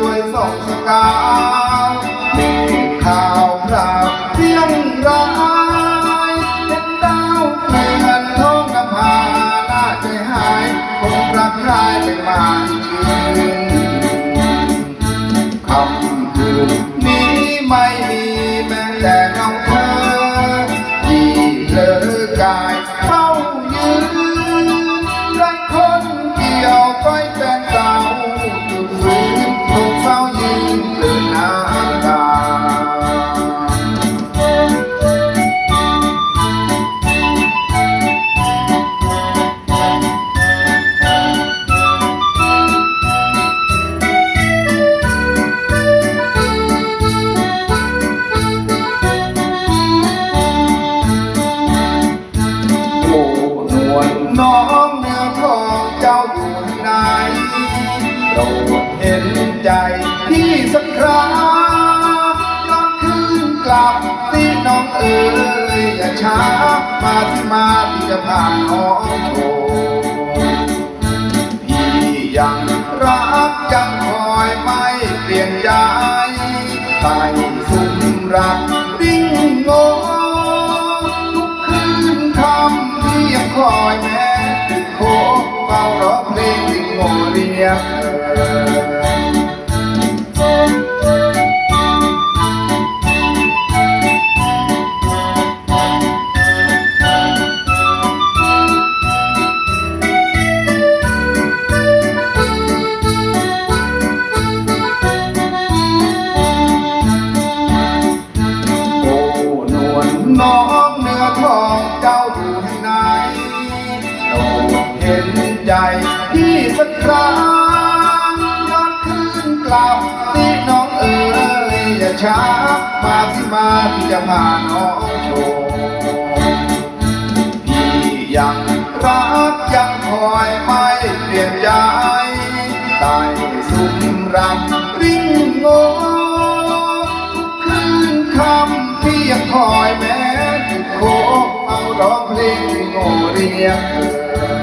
ด้วยสองสกาวมีข่าวคราวเที่ยงรายเห็นดาวเปลี่ยนท้องนภาหน้าใจหายคงรักใครเป็นมาน โปรดเห็นใจพี่สักคราย้อนคืนกลับที่น้องเอ๋ยอย่าช้ามาที่มาพี่จะพาน้องโชพี่ยังรักยังคอยไม่เปลี่ยนใจใต้สุมรักดิ้งโงทุกคืนคำที่ยังคอยแม้โคเฝ้าร้องเพลงที่โงเรียกเธอโอ้ นวลน้องเนื้อทองเจ้าอยู่ที่ไหนโปรดเห็นใจพี่สักครั้ง มาที่มาที่จะพาน้องโชว์พี่ยังรักยังคอยไม่เปลี่ยนใจใต้สุมรักริ้งโงคืนคำที่ยังคอยแม้จุดโคเอาร้องเพลงโง่เรียกเธอ